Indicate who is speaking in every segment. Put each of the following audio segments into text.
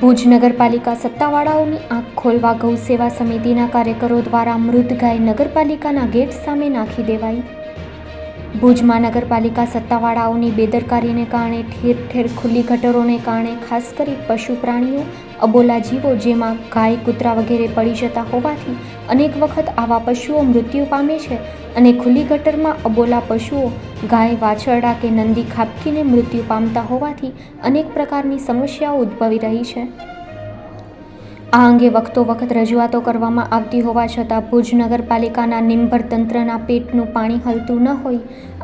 Speaker 1: ભુજ નગરપાલિકા સત્તાવાળાઓની આંખ ખોલવા ગૌ સેવા સમિતિના કાર્યકરો દ્વારા મૃત ગાય નગરપાલિકાના ગેટ સામે નાખી દેવાઈ. ભુજમાં મહાનગરપાલિકા સત્તાવાળાઓની બેદરકારીને કારણે ઠેર ઠેર ખુલ્લી ગટરોને કારણે ખાસ કરી પશુ પ્રાણીઓ, અબોલા જીવો જેમાં ગાય, કૂતરા વગેરે પડી જતા હોવાથી અનેક વખત આવા પશુઓ મૃત્યુ પામે છે અને ખુલ્લી ગટરમાં અબોલા પશુઓ, ગાય, વાછરડા કે નંદી ખાબકીને મૃત્યુ પામતા હોવાથી અનેક પ્રકારની સમસ્યાઓ ઉદ્ભવી રહી છે. આ અંગે વખતો વખત રજૂઆતો કરવામાં આવતી હોવા છતાં ભુજ નગરપાલિકાના નિંભર તંત્રના પેટનું પાણી હલતું ન હોય.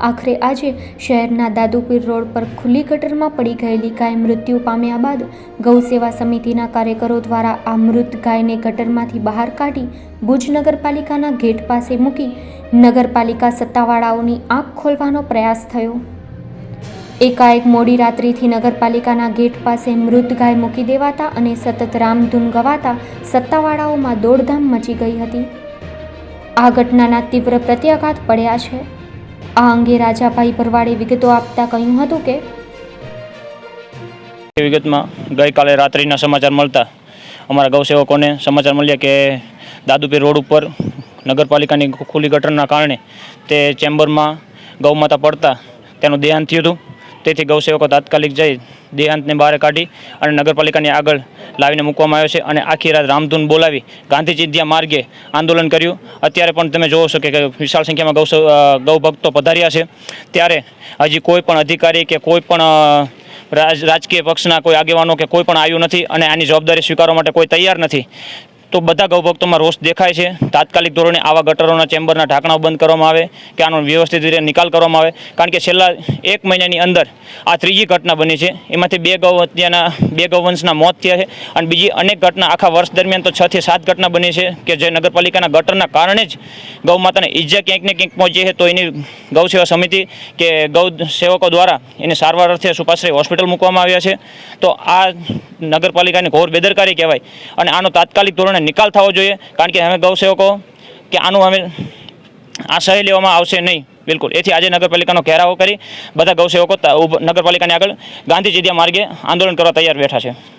Speaker 1: આખરે આજે શહેરના દાદુપીર રોડ પર ખુલ્લી ગટરમાં પડી ગયેલી ગાય મૃત્યુ પામ્યા બાદ ગૌ સેવા સમિતિના કાર્યકરો દ્વારા આ મૃત ગાયને ગટરમાંથી બહાર કાઢી ભુજ નગરપાલિકાના ગેટ પાસે મૂકી નગરપાલિકા સત્તાવાળાઓની આંખ ખોલવાનો પ્રયાસ થયો. એકાએક મોડી રાત્રિથી નગરપાલિકાના ગેટ પાસે મૃત ગાય મૂકી દેવાતા અને સતત રામધૂન ગવાતા સત્તાવાળાઓમાં દોડધામ મચી ગઈ હતી. આ ઘટનાના તીવ્ર પ્રત્યાઘાત પડ્યા છે. આ અંગે રાજાભાઈ ભરવાડે વિગતો આપતા કહ્યું હતું કે
Speaker 2: વિગતમાં ગઈકાલે રાત્રિના સમાચાર મળતા અમારા ગૌસેવકોને સમાચાર મળ્યા કે દાદુપીર રોડ ઉપર નગરપાલિકાની ખુલ્લી ગટરના કારણે તે ચેમ્બરમાં ગૌમાતા પડતા તેનું દેહાંત થયું હતું. તેથી ગૌસેવકો તાત્કાલિક જઈ દેહાંતને બહાર કાઢી અને નગરપાલિકાની આગળ લાવીને મૂકવામાં આવ્યો છે અને આખી રાત રામધૂન બોલાવી ગાંધીજી ચિંધ્યા માર્ગે આંદોલન કર્યું. અત્યારે પણ તમે જોવો છો કે વિશાળ સંખ્યામાં ગૌ ગૌભક્તો પધાર્યા છે. ત્યારે હજી કોઈ પણ અધિકારી કે કોઈ પણ રાજકીય પક્ષના કોઈ આગેવાનો કે કોઈ પણ આવ્યું નથી અને આની જવાબદારી સ્વીકારવા માટે કોઈ તૈયાર નથી. તો બધા ગૌભક્તોમાં રોષ દેખાય છે. તાત્કાલિક ધોરણે આવા ગટરોના ચેમ્બરના ઢાંકણાઓ બંધ કરવામાં આવે, કે આનો વ્યવસ્થિત રીતે નિકાલ કરવામાં આવે. કારણ કે છેલ્લા એક મહિનાની અંદર આ ત્રીજી ઘટના બની છે. એમાંથી બે ગૌ હત્યાના, બે ગૌવંશના મોત થયા છે અને બીજી અનેક ઘટના આખા વર્ષ દરમિયાન તો છ થી સાત ઘટના બની છે કે જે નગરપાલિકાના ગટરના કારણે જ ગૌ માતાને ઈજા ક્યાંક ને ક્યાંક પહોંચી છે. તો એની ગૌ સેવા સમિતિ કે ગૌ સેવકો દ્વારા એને સારવાર અર્થે સુપાશ્રય હોસ્પિટલ મૂકવામાં આવ્યા છે. તો આ નગરપાલિકાની ઘોર બેદરકારી કહેવાય. અને આનો તાત્કાલિક ધોરણે નિકાલ થવો જોઈએ. કારણ કે અમે ગૌસેવકો, કે આનું અમે આ સહી લેવામાં આવશે નહીં. બિલકુલ. એથી આજે નગરપાલિકાનો ઘેરાવો કરી બધા ગૌસેવકો નગરપાલિકાની આગળ ગાંધી માર્ગે આંદોલન કરવા તૈયાર બેઠા છે.